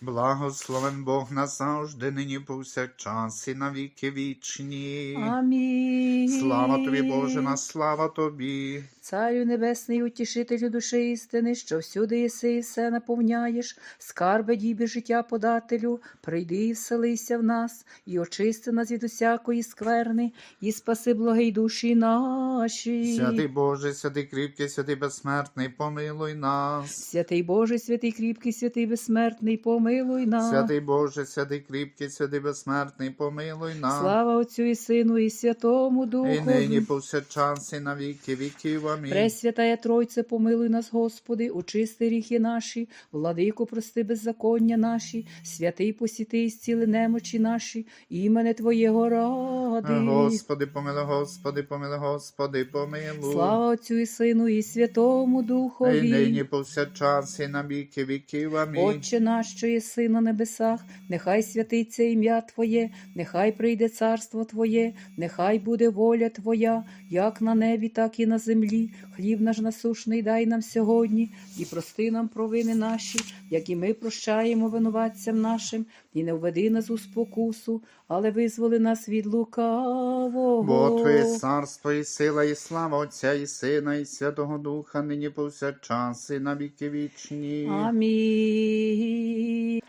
Благословен Бог назавжди, нині повсякчас і на віки вічні. Амінь. Слава тобі, Боже, на слава тобі. Царю небесний, утішителю душі істини, що всюди єси і все наповняєш, скарби дібі життя подателю, прийди і вселися в нас, і очисти нас від усякої скверни, і спаси благий душі наші. Святий Боже, святий кріпкий, святий безсмертний, помилуй нас. Святий Боже, святий кріпкий, святий безсмертний, помилуй нас. Святий Боже, святий кріпкий, святий безсмертний, помилуй нас. Слава Отцю і Сину, і Святому Духу. І нині повсякчас і на віки віків. Амінь. Пресвятая Тройце, помилуй нас, Господи, очисти ріхи наші, владико, прости беззаконня наші, святий посіти і зціли немочі наші, імене Твоєго ради. Господи, помилуй, Господи, помилуй, Господи, помилуй. Слава Отцю і Сину, і Святому І Духові. нині повсякчас і на віки віків. Амінь. Отче наш, що єси на небесах, нехай святиться ім'я Твоє, нехай прийде царство Твоє, нехай буде воля Твоя, як на небі, так і на землі. Хліб наш насушний дай нам сьогодні, і прости нам провини наші, як і ми прощаємо винуватцям нашим, і не введи нас у спокусу, але визволи нас від лукавого. Бо Твоє царство і сила, і слава Отця, і Сина, і Святого Духа, нині повсякчас і на віки вічні. Амінь.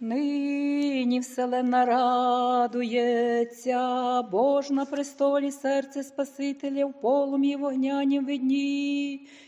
Нині вселенна радується, Бож на престолі серце Спасителя в полум'ї вогнянім видні.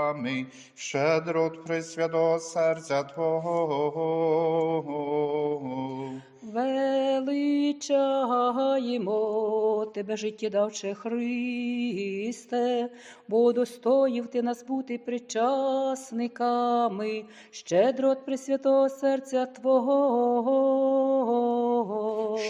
причасниками, щедро от пресвятого серця Твого. Величаємо тебе, життєдавче Христе, бо достоїв ти нас бути причасниками, щедро от пресвятого серця Твого.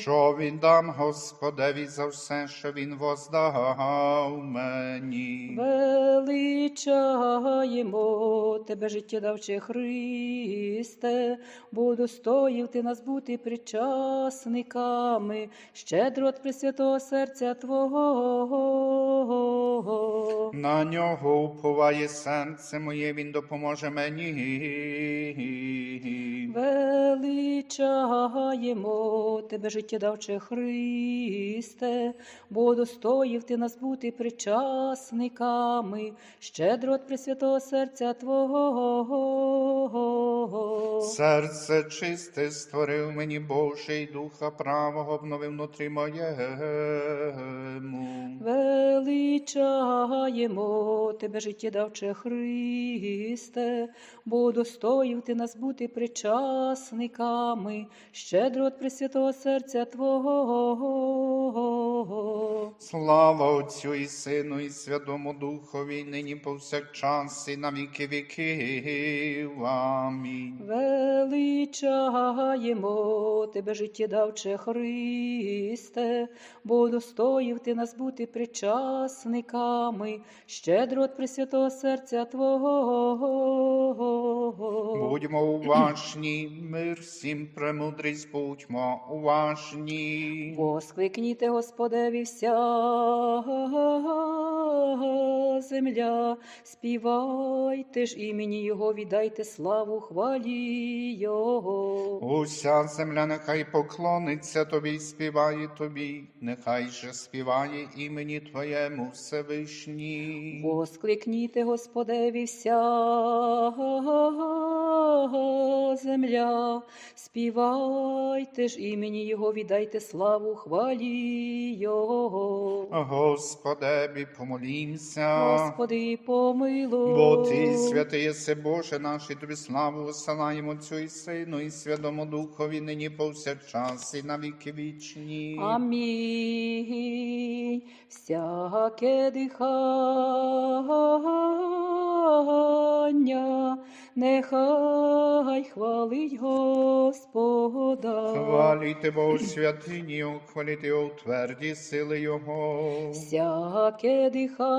Що віддам Господеві за все, що Він воздав мені. Величаємо тебе, життєдавче Христе, бо достоїв ти нас бути причасниками, щедро от пресвятого серця Твого. На нього уповає серце моє, він допоможе мені. Величаємо тебе, життєдавче Христе, бо достоїв ти нас бути причасниками, щедро от пресвятого серця Твого. Серце чисте створив мені Боже, і духа правого обновив внутрі моєму. Величаємо тебе, життєдавче Христе, бо достоїв ти нас бути причасниками, щедро от пресвятого серця Твого. Слава Отцю і Сину, і Святому Духові, нині повсякчас, і на віки віків. Амінь. Величаємо тебе, життєдавче Христе, бо достоїв ти нас бути причасниками, щедро от пресвятого серця Твого. Будьмо уважні, мир всім премудрість, будьмо уважні. Воскликніте Господеві вся земля, співайте ж імені Його, віддайте славу хвалі Його. Уся земля нехай поклониться тобі й співає тобі, нехай же співає імені Твоєму Всевишній. Воскликніте Господеві вся земля, співайте ж імені Його, віддайте славу хвалі Його. Господебі, помолімся. Господи, помилуй. Бо ти святий єси Боже наш, і тобі славу висилаємо Цю і Сину, і Святому Духові, нині повсякчас, і на віки вічні. Амінь. Всяке дихання, нехай хвалить Господа. Хваліте Богу святині, хваліте у тверді сили Його. Всяке дихання,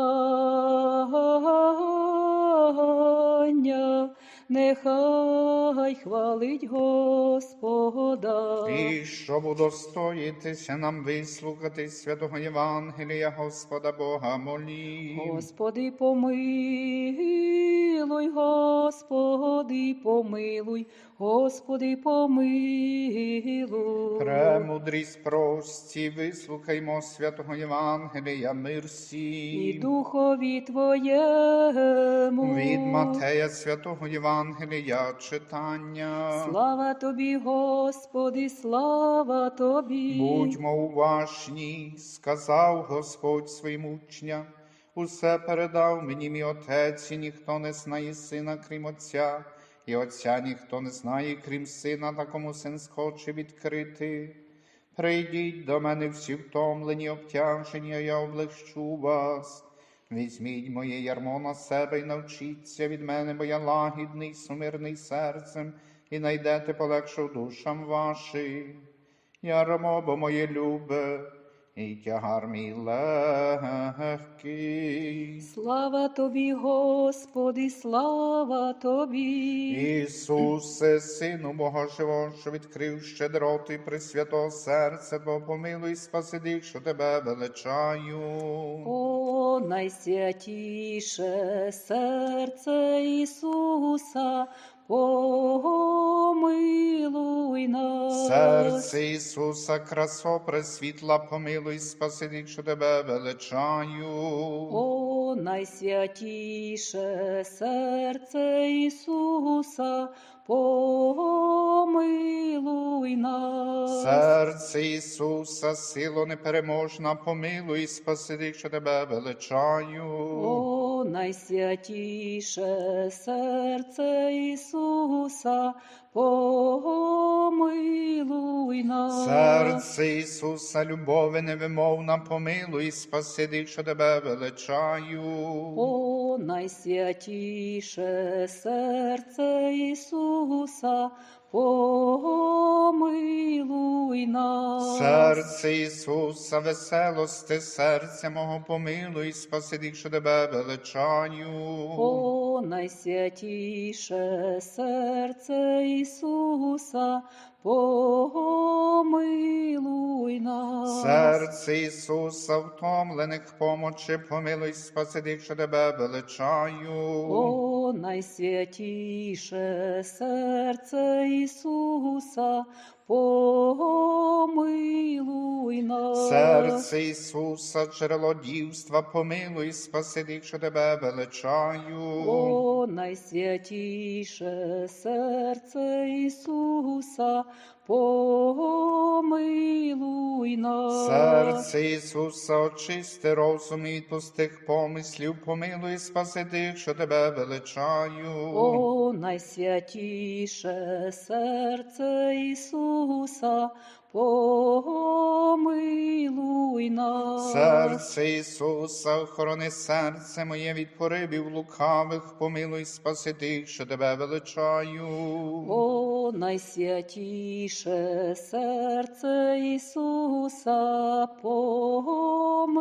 нехай хвалить Господа. І щоб удостоїтися нам вислухати святого Євангелія Господа Бога молі. Господи, помилуй, Господи, помилуй, Господи, помилуй. Премудрість прості, вислухаймо святого Євангелія, мир І духові Твоєму. Від Матея святого Євангелія читання. Слава Тобі, Господи, слава Тобі. Будьмо уважні, сказав Господь своїм учням. Усе передав мені мій отець, і ніхто не знає сина, крім Отця, і Отця ніхто не знає, крім сина, та кому син схоче відкрити. Прийдіть до мене всі втомлені, обтяжені, а я облегчу вас. Візьміть моє ярмо на себе і навчіться від мене, бо я лагідний, сумирний серцем, і найдете полегшу душам вашим. Ярмо, бо моє любе, і тягар мій легкий. Слава Тобі, Господи, слава Тобі. Ісусе, Сину Бога Живого, що відкрив щедроту пресвятого серця, Бо помилуй, спаси тих, що тебе величаю. О, найсвятіше серце Ісуса, помилуй нас. Серце Ісуса, красо пресвітла, помилуй, спаси що тебе величаю. О, найсвятіше серце Ісуса, помилуй нас. Серце Ісуса, сило непереможна, помилуй, спаси що тебе величаю. О, найсвятіше серце Ісуса, помилуй нас. Серце Ісуса, любові невимовна, помилуй, спаси тих, що тебе величаю. О, найсвятіше серце Ісуса, помилуй нас. Серце Ісуса, веселости, серця мого помилуй, спаси тих, що тебе величаю. О, найсвятіше серце Ісуса, помилуй нас. Серце Ісуса, втомлених помочи, помилуй, спаси тих, що тебе величаю. О, найсвятіше серце Ісуса, помилуй нас. Серце Ісуса, джерело дівства, помилуй, спаси тих, що тебе величаю. О, найсвятіше серце Ісуса, помилуй нас. Серце Ісуса, очисти розум і від пустих помислів, помилуй, спаси тих, що тебе величаю. О, найсвятіше серце Ісуса, помилуй нас. Серце Ісуса, охорони серце моє від поривів лукавих, помилуй, спаси тих, що тебе величаю. О, найсвятіше серце Ісуса, помилуй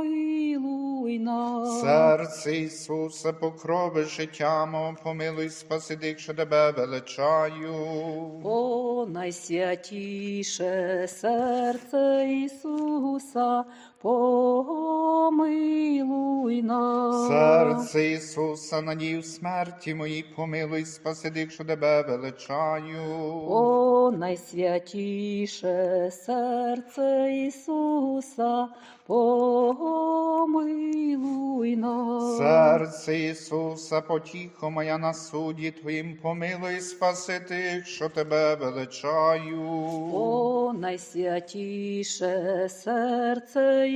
нас. Серце Ісуса, покрови життя мого, помилуй, спаси тих, що тебе величаю. О, найсвятіше серце Ісуса, помилуй нас. Серце Ісуса, надій в смерті моїй, помилуй, спаси тих, що тебе величаю. О, найсвятіше серце Ісуса, помилуй нас. Серце Ісуса, потіхо моя на суді Твоїм, помилуй, спаси тих, що тебе величаю. О, найсвятіше серце Ісуса,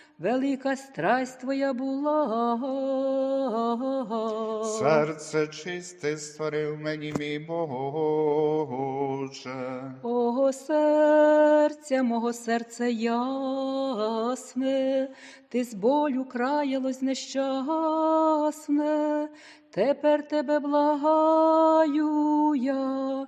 велика страсть твоя була. Серце чисте створив мені, мій Боже. Ого серця, мого серця ясне, ти з болю краялось нещасне, тепер тебе благаю я,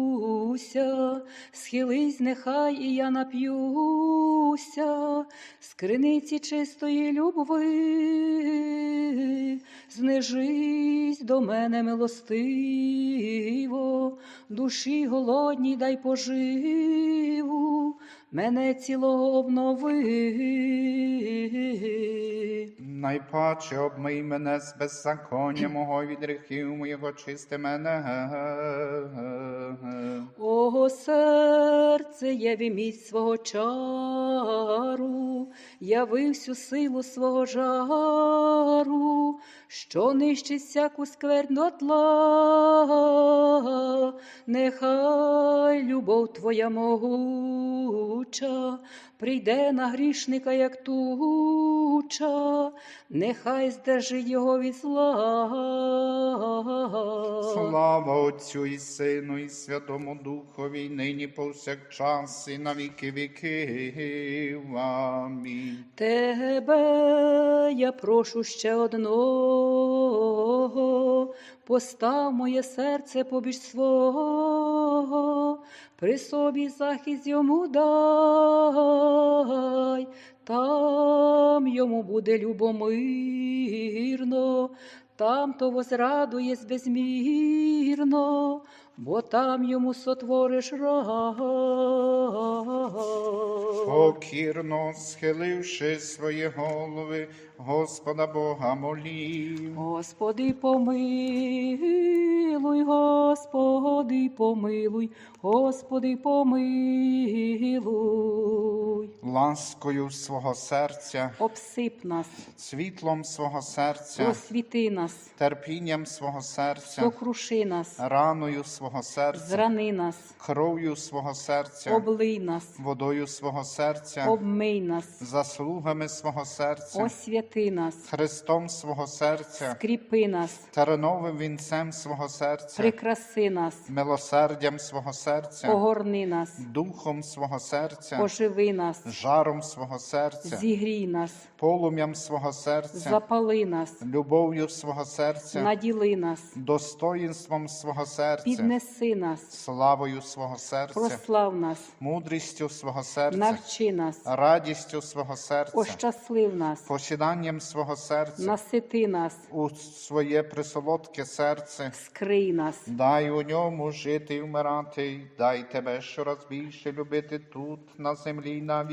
дивлюся, схились, нехай і я нап'юся, з криниці чистої любви, знижись до мене милостиво, душі голодній дай поживу, мене цілого обнови. Найпаче обмий мене з беззаконня мого від гріхів моєго чисти мене. Серце, в міць свого чару, яви всю силу свого жару, що нищить всяку скверну тла, нехай любов твоя могуча, прийде на грішника, як туча, нехай здержить його від зла. Слава Отцю і Сину, і Святому Духові, нині повсякчас, і на віки віків. Амінь. Тебе я прошу ще одного, постав моє серце побіж свого, при собі захист йому дай, там йому буде любомирно, там то возрадує безмірно, бо там йому сотвориш рай. Покірно схиливши свої голови, Господа Бога молів. Господи, помилуй, Господи, помилуй, Господи, помилуй. Ласкою свого серця, Обсип нас, світлом свого серця, просвіти нас, терпінням свого серця, сокруши нас, раною свого серця, зрани нас, кров'ю свого серця, облий нас, водою свого серця, обмий нас, заслугами свого серця, освяти нас, Христом свого серця, скріпи нас, терновим вінцем свого серця, прикраси нас, милосердям свого серця, огорни нас, духом свого серця, оживи нас, жаром свого серця, зігрій нас, полум'ям свого серця, запали нас, любов'ю свого серця, наділи нас, достоїнством свого серця, піднеси нас, славою свого серця, прослав нас, мудрістю свого серця, навчи нас, радістю свого серця, ощаслив нас, посіданням свого серця, насити нас, у своє присолодке серце. скрий нас, Дай у ньому жити і вмирати, дай тебе щораз більше любити тут, на землі, й на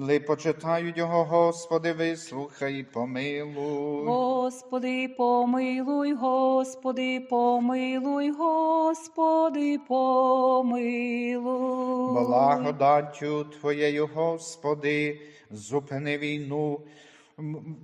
Ли почитають його, Господи, вислухай, і помилуй. Господи, помилуй, Господи, помилуй, Господи, помилуй. Благодаттю Твоєю, Господи, зупини війну.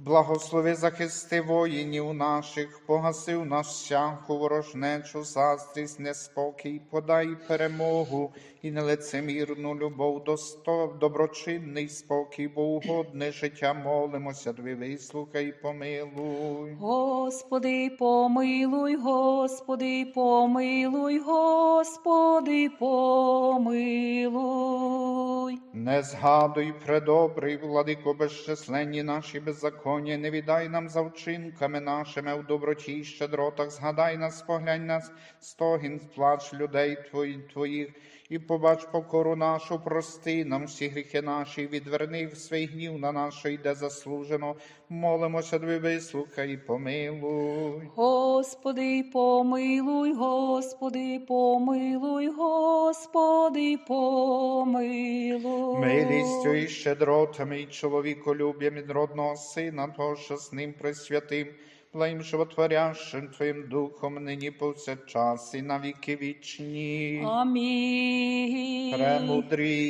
Благослови захисти воїнів наших, погаси у нас всяку ворожнечу, заздрість, неспокій, подай перемогу і нелицемірну любов, досто, доброчинний спокій, бо угодне життя молимося, Тобі вислухай, і помилуй. Господи, помилуй, Господи, помилуй, Господи, помилуй. Не згадуй, предобрий, владико, безчисленні наші беззаконня, не віддай нам за вчинками нашими в доброті й щедротах, згадай нас, поглянь нас, стогін, плач людей твої, твоїх, і побач покору нашу, прости нам всі гріхи наші, відверни в свій гнів на що йде заслужено. Молимося, тобі вислухай, і помилуй. Господи, помилуй, Господи, помилуй, Господи, помилуй. Милістю і щедротами, і чоловіколюб'ям від родного сина, того, що з ним присвятим, Твоїм животворящим Твоїм духом, нині повсякчас і на віки вічні. Амінь. Премудрий